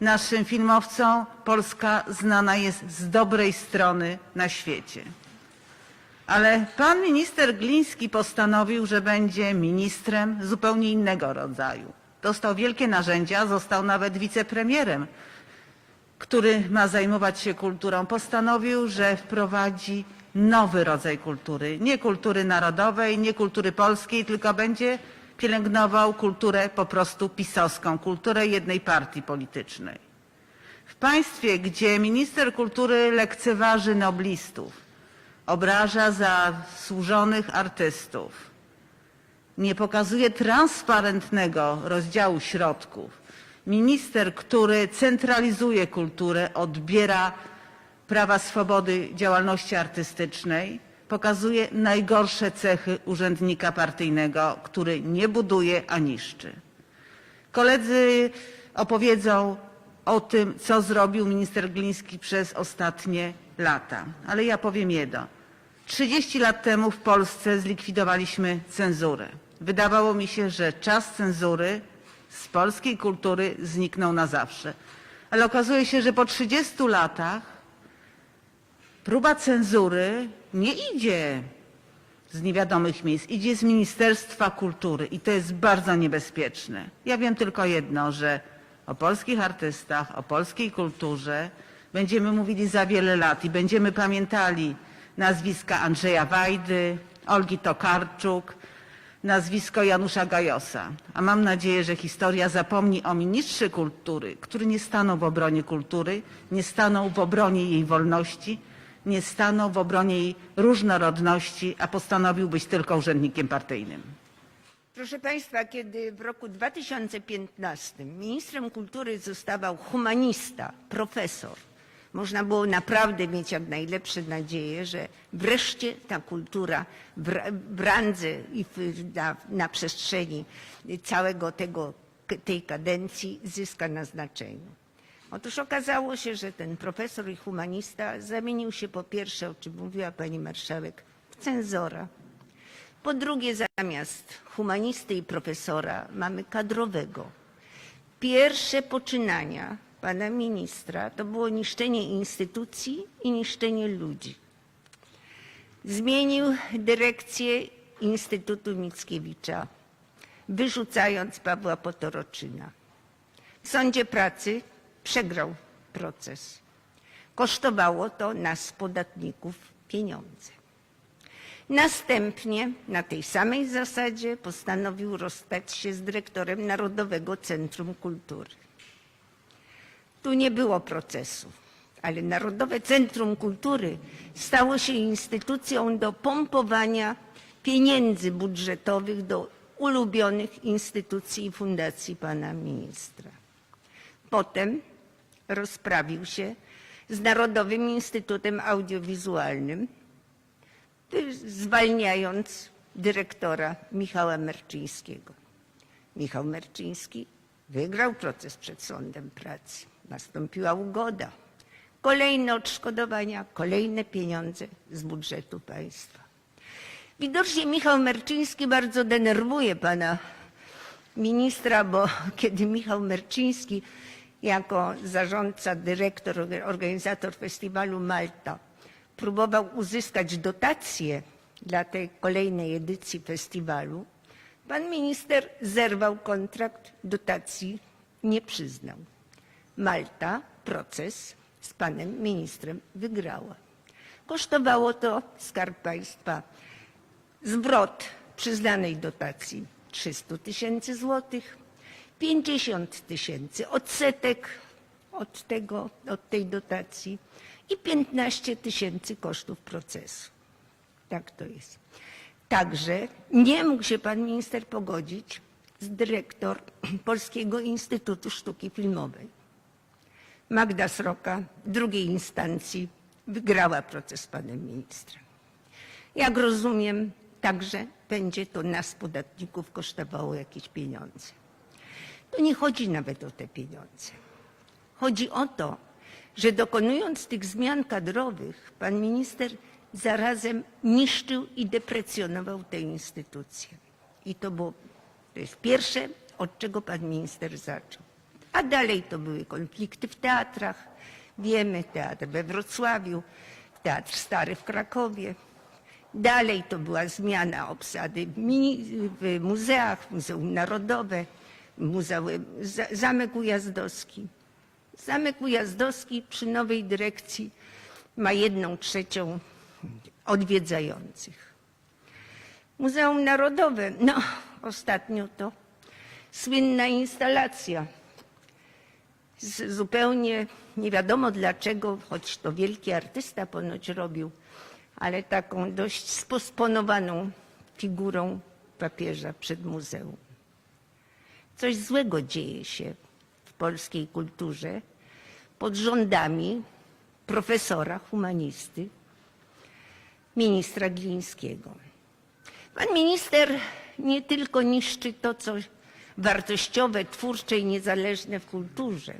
naszym filmowcom, Polska znana jest z dobrej strony na świecie. Ale pan minister Gliński postanowił, że będzie ministrem zupełnie innego rodzaju. Dostał wielkie narzędzia, został nawet wicepremierem, który ma zajmować się kulturą. Postanowił, że wprowadzi nowy rodzaj kultury. Nie kultury narodowej, nie kultury polskiej, tylko będzie pielęgnował kulturę po prostu pisowską, kulturę jednej partii politycznej. W państwie, gdzie minister kultury lekceważy noblistów, obraża zasłużonych artystów, nie pokazuje transparentnego rozdziału środków, minister, który centralizuje kulturę, odbiera prawa swobody działalności artystycznej, pokazuje najgorsze cechy urzędnika partyjnego, który nie buduje, a niszczy. Koledzy opowiedzą o tym, co zrobił minister Gliński przez ostatnie lata. Ale ja powiem jedno. 30 lat temu w Polsce zlikwidowaliśmy cenzurę. Wydawało mi się, że czas cenzury z polskiej kultury zniknął na zawsze. Ale okazuje się, że po 30 latach próba cenzury nie idzie z niewiadomych miejsc, idzie z Ministerstwa Kultury i to jest bardzo niebezpieczne. Ja wiem tylko jedno, że o polskich artystach, o polskiej kulturze będziemy mówili za wiele lat i będziemy pamiętali nazwiska Andrzeja Wajdy, Olgi Tokarczuk, nazwisko Janusza Gajosa. A mam nadzieję, że historia zapomni o ministrze kultury, który nie stanął w obronie kultury, nie stanął w obronie jej wolności, nie stanął w obronie jej różnorodności, a postanowił być tylko urzędnikiem partyjnym. Proszę Państwa, kiedy w roku 2015 ministrem kultury zostawał humanista, profesor, można było naprawdę mieć jak najlepsze nadzieje, że wreszcie ta kultura w ra- w randze i na, na przestrzeni całego tego, tej kadencji zyska na znaczeniu. Otóż okazało się, że ten profesor i humanista zamienił się po pierwsze, o czym mówiła pani marszałek, w cenzora. Po drugie, zamiast humanisty i profesora mamy kadrowego. Pierwsze poczynania pana ministra to było niszczenie instytucji i niszczenie ludzi. Zmienił dyrekcję Instytutu Mickiewicza, wyrzucając Pawła Potoroczyna. W sądzie pracy przegrał proces. Kosztowało to nas, podatników, pieniądze. Następnie na tej samej zasadzie postanowił rozstać się z dyrektorem Narodowego Centrum Kultury. Tu nie było procesu, ale Narodowe Centrum Kultury stało się instytucją do pompowania pieniędzy budżetowych do ulubionych instytucji i fundacji pana ministra. Potem rozprawił się z Narodowym Instytutem Audiowizualnym, zwalniając dyrektora Michała Merczyńskiego. Michał Merczyński wygrał proces przed sądem pracy. Nastąpiła ugoda. Kolejne odszkodowania, kolejne pieniądze z budżetu państwa. Widocznie Michał Merczyński bardzo denerwuje pana ministra, bo kiedy Michał Merczyński jako zarządca, dyrektor, organizator festiwalu Malta próbował uzyskać dotacje dla tej kolejnej edycji festiwalu, pan minister zerwał kontrakt, dotacji nie przyznał. Malta proces z panem ministrem wygrała. Kosztowało to Skarb Państwa zwrot przyznanej dotacji 300 tysięcy złotych, 50 tysięcy odsetek od, tego, od tej dotacji i 15 tysięcy kosztów procesu. Tak to jest. Także nie mógł się pan minister pogodzić z dyrektor Polskiego Instytutu Sztuki Filmowej. Magda Sroka drugiej instancji wygrała proces z panem ministrem. Jak rozumiem, także będzie to nas, podatników, kosztowało jakieś pieniądze. To nie chodzi nawet o te pieniądze. Chodzi o to, że dokonując tych zmian kadrowych, pan minister zarazem niszczył i deprecjonował te instytucje. I to było to jest pierwsze, od czego pan minister zaczął. A dalej to były konflikty w teatrach. Wiemy, teatr we Wrocławiu, teatr stary w Krakowie. Dalej to była zmiana obsady w muzeach, Muzeum Narodowe, Muzeum, Za- Zamek Ujazdowski. Zamek Ujazdowski przy nowej dyrekcji ma jedną trzecią odwiedzających. Muzeum Narodowe, no ostatnio to słynna instalacja. Z, zupełnie nie wiadomo dlaczego, choć to wielki artysta ponoć robił, ale taką dość sposponowaną figurą papieża przed muzeum. Coś złego dzieje się w polskiej kulturze pod rządami profesora humanisty, ministra Glińskiego. Pan minister nie tylko niszczy to, co wartościowe, twórcze i niezależne w kulturze.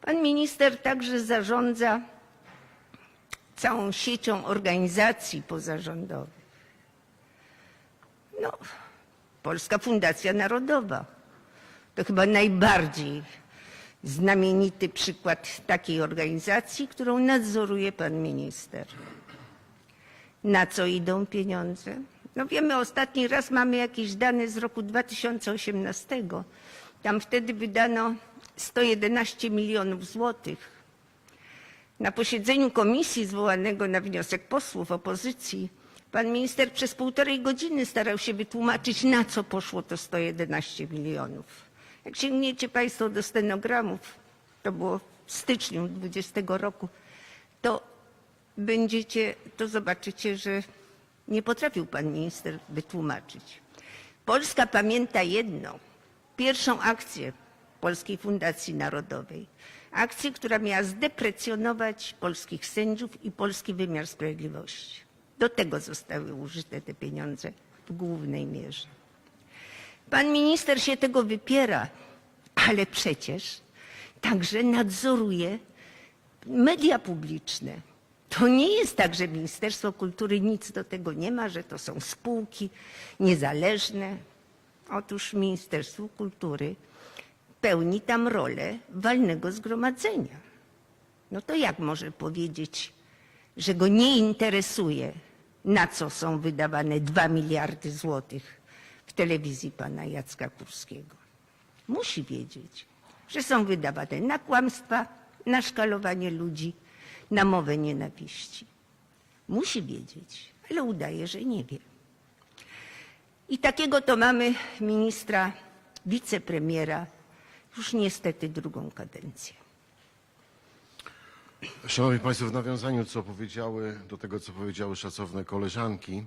Pan minister także zarządza całą siecią organizacji pozarządowych. No, Polska Fundacja Narodowa to chyba najbardziej znamienity przykład takiej organizacji, którą nadzoruje pan minister. Na co idą pieniądze? No wiemy, ostatni raz mamy jakieś dane z roku 2018. Tam wtedy wydano 111 milionów złotych. Na posiedzeniu komisji zwołanego na wniosek posłów opozycji pan minister przez półtorej godziny starał się wytłumaczyć, na co poszło to 111 milionów. Jak sięgniecie Państwo do stenogramów, to było w styczniu 20 roku, to będziecie, to zobaczycie, że nie potrafił pan minister wytłumaczyć. Polska pamięta jedno, pierwszą akcję Polskiej Fundacji Narodowej. Akcję, która miała zdeprecjonować polskich sędziów i polski wymiar sprawiedliwości. Do tego zostały użyte te pieniądze w głównej mierze. Pan minister się tego wypiera, ale przecież także nadzoruje media publiczne. To nie jest tak, że Ministerstwo Kultury nic do tego nie ma, że to są spółki niezależne. Otóż Ministerstwo Kultury pełni tam rolę walnego zgromadzenia. No to jak może powiedzieć, że go nie interesuje, na co są wydawane dwa miliardy złotych w telewizji pana Jacka Kurskiego? Musi wiedzieć, że są wydawane na kłamstwa, na szkalowanie ludzi, na mowę nienawiści. Musi wiedzieć, ale udaje, że nie wie. I takiego to mamy ministra, wicepremiera, już niestety drugą kadencję. Szanowni Państwo, w nawiązaniu co powiedziały, do tego, co powiedziały szacowne koleżanki,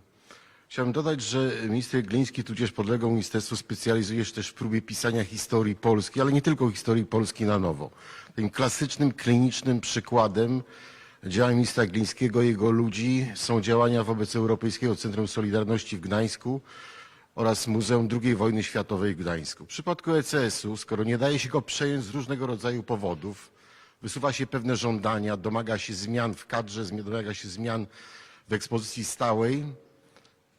chciałbym dodać, że minister Gliński, tudzież podległe ministerstwu, specjalizuje się też w próbie pisania historii Polski, ale nie tylko historii Polski na nowo. Tym klasycznym, klinicznym przykładem działań ministra Glińskiego i jego ludzi są działania wobec Europejskiego Centrum Solidarności w Gdańsku oraz Muzeum II Wojny Światowej w Gdańsku. W przypadku ECS-u, skoro nie daje się go przejąć z różnego rodzaju powodów, wysuwa się pewne żądania, domaga się zmian w kadrze, domaga się zmian w ekspozycji stałej,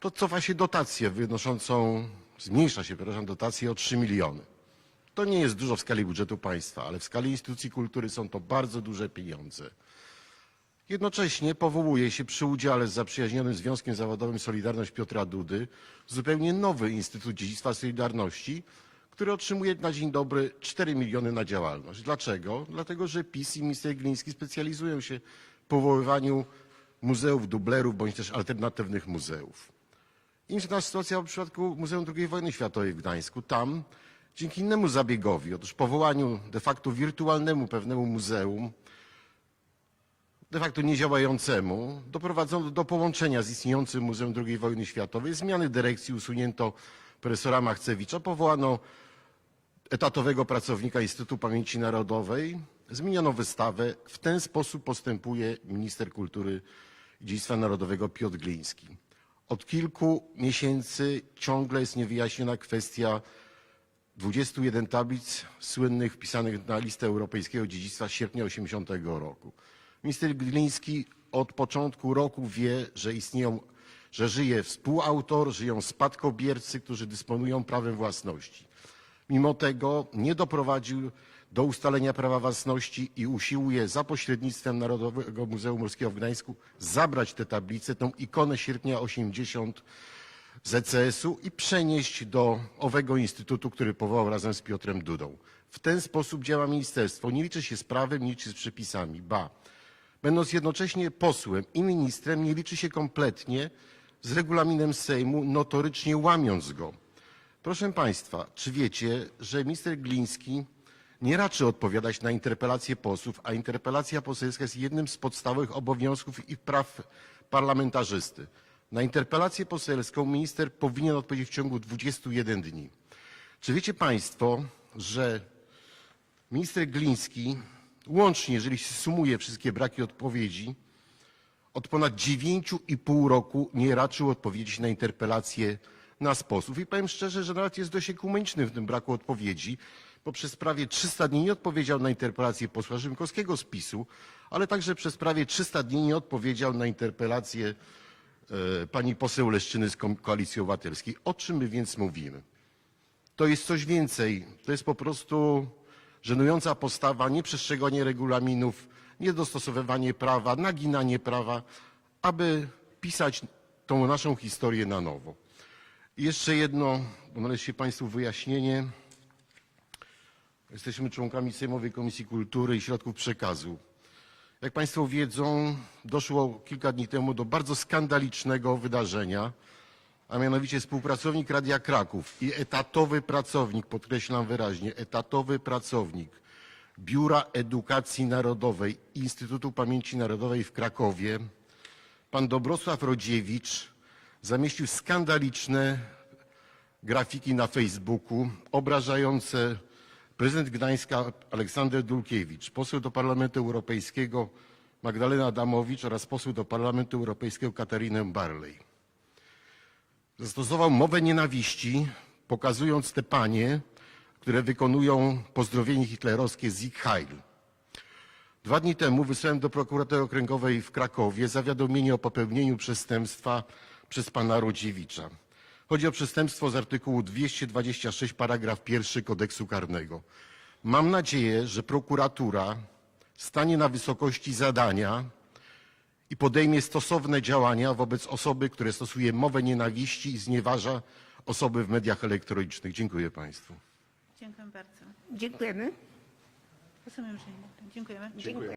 to cofa się dotację wynoszącą, zmniejsza się, przepraszam, dotację o 3 miliony. To nie jest dużo w skali budżetu państwa, ale w skali instytucji kultury są to bardzo duże pieniądze. Jednocześnie powołuje się przy udziale z zaprzyjaźnionym Związkiem Zawodowym Solidarność Piotra Dudy zupełnie nowy Instytut Dziedzictwa Solidarności, który otrzymuje na dzień dobry 4 miliony na działalność. Dlaczego? Dlatego, że PiS i minister Gliński specjalizują się w powoływaniu muzeów, dublerów bądź też alternatywnych muzeów. Inna sytuacja w przypadku Muzeum II Wojny Światowej w Gdańsku. Tam dzięki innemu zabiegowi, otóż powołaniu de facto wirtualnemu pewnemu muzeum, de facto niedziałającemu, doprowadzono do połączenia z istniejącym Muzeum II Wojny Światowej, zmiany dyrekcji, usunięto profesora Machcewicza, powołano etatowego pracownika Instytutu Pamięci Narodowej, zmieniono wystawę. W ten sposób postępuje minister kultury i dziedzictwa narodowego Piotr Gliński. Od kilku miesięcy ciągle jest niewyjaśniona kwestia 21 tablic słynnych wpisanych na listę europejskiego dziedzictwa z sierpnia 80 roku. Minister Gliński od początku roku wie, że istnieją, że żyje współautor, żyją spadkobiercy, którzy dysponują prawem własności. Mimo tego nie doprowadził do ustalenia prawa własności i usiłuje za pośrednictwem Narodowego Muzeum Morskiego w Gdańsku zabrać tę tablicę, tą ikonę sierpnia 80 z ECS-u i przenieść do owego instytutu, który powołał razem z Piotrem Dudą. W ten sposób działa ministerstwo. Nie liczy się z prawem, nie liczy się z przepisami. Ba, będąc jednocześnie posłem i ministrem, nie liczy się kompletnie z regulaminem Sejmu, notorycznie łamiąc go. Proszę Państwa, czy wiecie, że minister Gliński nie raczy odpowiadać na interpelacje posłów, a interpelacja poselska jest jednym z podstawowych obowiązków i praw parlamentarzysty. Na interpelację poselską minister powinien odpowiedzieć w ciągu 21 dni. Czy wiecie Państwo, że minister Gliński łącznie, jeżeli się sumuje wszystkie braki odpowiedzi, od ponad 9,5 roku nie raczył odpowiedzieć na interpelacje nas posłów. I powiem szczerze, że nawet jest dość ekumeniczny w tym braku odpowiedzi, bo przez prawie 300 dni nie odpowiedział na interpelację posła Rzymkowskiego z PiSu, ale także przez prawie 300 dni nie odpowiedział na interpelację e, pani poseł Leszczyny z Ko- Koalicji Obywatelskiej. O czym my więc mówimy? To jest coś więcej. To jest po prostu żenująca postawa, nieprzestrzeganie regulaminów, niedostosowywanie prawa, naginanie prawa, aby pisać tą naszą historię na nowo. Jeszcze jedno, się Państwu wyjaśnienie. Jesteśmy członkami Sejmowej Komisji Kultury i Środków Przekazu. Jak Państwo wiedzą, doszło kilka dni temu do bardzo skandalicznego wydarzenia, a mianowicie współpracownik Radia Kraków i etatowy pracownik, podkreślam wyraźnie, etatowy pracownik Biura Edukacji Narodowej Instytutu Pamięci Narodowej w Krakowie, pan Dobrosław Rodziewicz, zamieścił skandaliczne grafiki na Facebooku obrażające prezydent Gdańska Aleksander Dulkiewicz, poseł do Parlamentu Europejskiego Magdalena Adamowicz oraz poseł do Parlamentu Europejskiego Katarinę Barley. Zastosował mowę nienawiści, pokazując te panie, które wykonują pozdrowienie hitlerowskie Sieg Heil. Dwa dni temu wysłałem do prokuratury okręgowej w Krakowie zawiadomienie o popełnieniu przestępstwa przez pana Rodziewicza. Chodzi o przestępstwo z artykułu 226 paragraf 1 kodeksu karnego. Mam nadzieję, że prokuratura stanie na wysokości zadania i podejmie stosowne działania wobec osoby, która stosuje mowę nienawiści i znieważa osoby w mediach elektronicznych. Dziękuję Państwu. Dziękuję bardzo. Dziękujemy. Rozumiem, że nie. Dziękujemy. Dziękuję.